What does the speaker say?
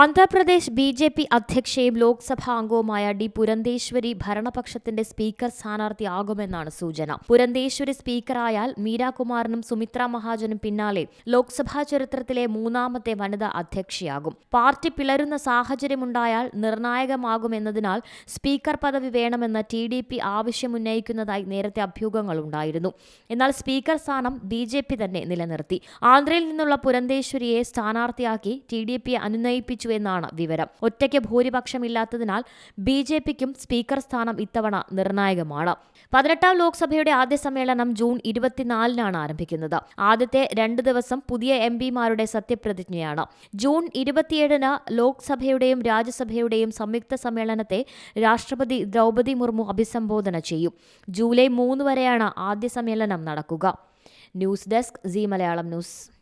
Andhra Pradesh B J P അധ്യക്ഷയും ലോക്സഭാ അംഗവുമായ D Purandeswari ഭരണപക്ഷത്തിന്റെ speaker സ്ഥാനാർത്ഥിയാകുമെന്നാണ് സൂചന. പുരന്തേശ്വരി സ്പീക്കറായാൽ മീരാകുമാറിനും സുമിത്ര മഹാജനും പിന്നാലെ ലോക്സഭാ ചരിത്രത്തിലെ മൂന്നാമത്തെ വനിതാ അധ്യക്ഷയാകും. പാർട്ടി പിളരുന്ന സാഹചര്യമുണ്ടായാൽ നിർണായകമാകുമെന്നതിനാൽ സ്പീക്കർ പദവി വേണമെന്ന ടി ഡി പി ആവശ്യമുന്നയിക്കുന്നതായി നേരത്തെ അഭ്യൂഹങ്ങളുണ്ടായിരുന്നു. എന്നാൽ സ്പീക്കർ സ്ഥാനം ബി ജെ പി തന്നെ നിലനിർത്തി. ആന്ധ്രയിൽ നിന്നുള്ള പുരന്തേശ്വരിയെ സ്ഥാനാർത്ഥിയാക്കി ടി ഡി അനുനയിപ്പിച്ചു എന്നാണ് വിവരം. ഒറ്റയ്ക്ക് ഭൂരിപക്ഷമില്ലാത്തതിനാൽ ബി ജെ പിക്കും സ്പീക്കർ സ്ഥാനം ഇത്തവണ നിർണായകമാണ്. പതിനെട്ടാം ലോക്സഭയുടെ ആദ്യ സമ്മേളനം ജൂൺ ഇരുപത്തിനാലിനാണ് ആരംഭിക്കുന്നത്. ആദ്യത്തെ രണ്ട് ദിവസം പുതിയ എം പിമാരുടെ സത്യപ്രതിജ്ഞയാണ്. ജൂൺ ഇരുപത്തിയേഴിന് ലോക്സഭയുടെയും രാജ്യസഭയുടെയും സംയുക്ത സമ്മേളനത്തെ രാഷ്ട്രപതി ദ്രൗപദി മുർമു അഭിസംബോധന ചെയ്യും. ജൂലൈ മൂന്ന് വരെയാണ് ആദ്യ സമ്മേളനം നടക്കുക. News desk C Malayalam news.